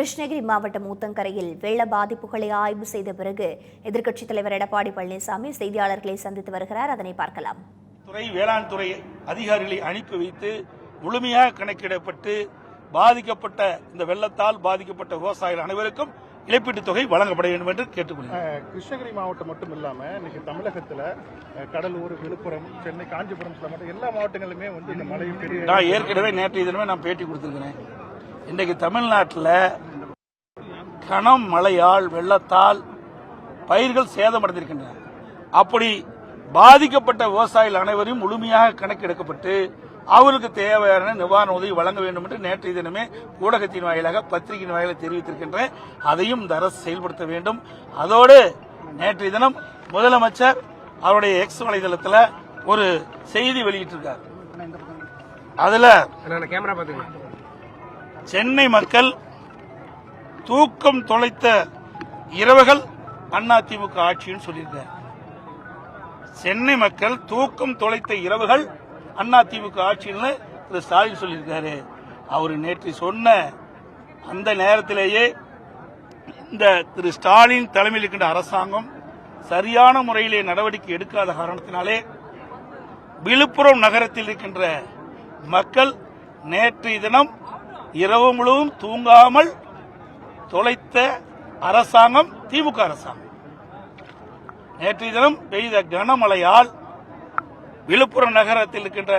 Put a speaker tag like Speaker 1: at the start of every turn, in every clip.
Speaker 1: கிருஷ்ணகிரி மாவட்டம் ஊத்தங்கரையில் வெள்ள பாதிப்புகளை ஆய்வு செய்த பிறகு எதிர்க்கட்சித் தலைவர் எடப்பாடி பழனிசாமி செய்தியாளர்களை சந்தித்து வருகிறார். அதனை பார்க்கலாம்.
Speaker 2: துறை வேளாண் துறை அதிகாரிகளை அனுப்பி வைத்து முழுமையாக கணக்கிடப்பட்டு பாதிக்கப்பட்ட இந்த வெள்ளத்தால் பாதிக்கப்பட்ட விவசாயிகள் அனைவருக்கும் இழப்பீட்டுத் தொகை வழங்கப்பட வேண்டும் என்று கேட்டுக்கொள்கிறேன்.
Speaker 3: கிருஷ்ணகிரி மாவட்டம் மட்டும் இல்லாம இன்னைக்கு தமிழகத்துல கடலூர் விழுப்புரம் சென்னை காஞ்சிபுரம் சில மாவட்டம் எல்லா மாவட்டங்களிலுமே வந்து இந்த மழை பெரிய
Speaker 2: நான் ஏற்கனவே நேற்றைய தினமே நான் பேட்டி கொடுத்திருக்கிறேன். இன்றைக்கு தமிழ்நாட்டில் கனம் மழையால் வெள்ளத்தால் பயிர்கள் சேதமடைந்திருக்கின்றன. அப்படி பாதிக்கப்பட்ட விவசாயிகள் அனைவரையும் முழுமையாக கணக்கெடுக்கப்பட்டு அவருக்கு தேவையான நிவாரண உதவி வழங்க வேண்டும் என்று நேற்றைய தினமே ஊடகத்தின் வாயிலாக பத்திரிகையின் வாயிலாக தெரிவித்திருக்கின்றேன். அதையும் இந்த அரசு செயல்படுத்த வேண்டும். அதோடு நேற்றைய தினம் முதலமைச்சர் அவருடைய எக்ஸ் வலைதளத்தில் ஒரு செய்தி வெளியிட்டிருக்கார். அதுல சென்னை மக்கள் தூக்கம் தொலைத்த இரவுகள் அதிமுக ஆட்சின்னு சொல்லியிருக்காரு. சென்னை மக்கள் தூக்கம் தொலைத்த இரவுகள் அதிமுக ஆட்சின்னு திரு ஸ்டாலின் சொல்லியிருக்காரு. அவர் நேற்று சொன்ன அந்த நேரத்திலேயே இந்த திரு ஸ்டாலின் தலைமையில் இருக்கின்ற அரசாங்கம் சரியான முறையிலே நடவடிக்கை எடுக்காத காரணத்தினாலே விழுப்புரம் நகரத்தில் இருக்கின்ற மக்கள் நேற்றைய தினம் இரவு முழுவதும் தூங்காமல் தொலைத்த அரசாங்கம் திமுக அரசாங்கம். நேற்றைய தினம் பெய்த கனமழையால் விழுப்புரம் நகரத்தில் இருக்கின்ற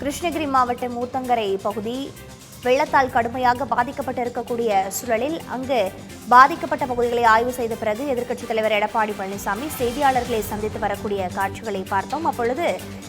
Speaker 1: கிருஷ்ணகிரி மாவட்டம் ஊத்தங்கரை பகுதி வெள்ளத்தால் கடுமையாக பாதிக்கப்பட்டிருக்கக்கூடிய சூழலில் அங்கு பாதிக்கப்பட்ட பகுதிகளை ஆய்வு செய்த பிறகு எதிர்க்கட்சித் தலைவர் எடப்பாடி பழனிசாமி செய்தியாளர்களை சந்தித்து வரக்கூடிய காட்சிகளை பார்த்தோம். அப்பொழுது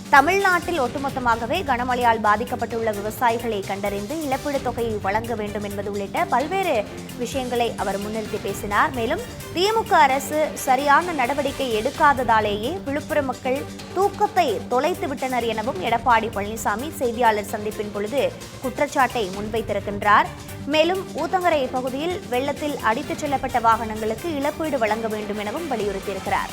Speaker 1: தமிழ்நாட்டில் ஒட்டுமொத்தமாகவே கனமழையால் பாதிக்கப்பட்டுள்ள விவசாயிகளை கண்டறிந்து இழப்பீடு தொகையை வழங்க வேண்டும் என்பது உள்ளிட்ட பல்வேறு விஷயங்களை அவர் முன்னிறுத்தி பேசினார். மேலும் திமுக அரசு சரியான நடவடிக்கை எடுக்காததாலேயே விழுப்புரம் மக்கள் தூக்கத்தை தொலைத்து விட்டனர் எனவும் எடப்பாடி பழனிசாமி செய்தியாளர் சந்திப்பின் பொழுது குற்றச்சாட்டை முன்வைத்திருக்கின்றார். மேலும் ஊத்தங்கரை பகுதியில் வெள்ளத்தில் அடித்துச் செல்லப்பட்ட வாகனங்களுக்கு இழப்பீடு வழங்க வேண்டும் எனவும் வலியுறுத்தியிருக்கிறார்.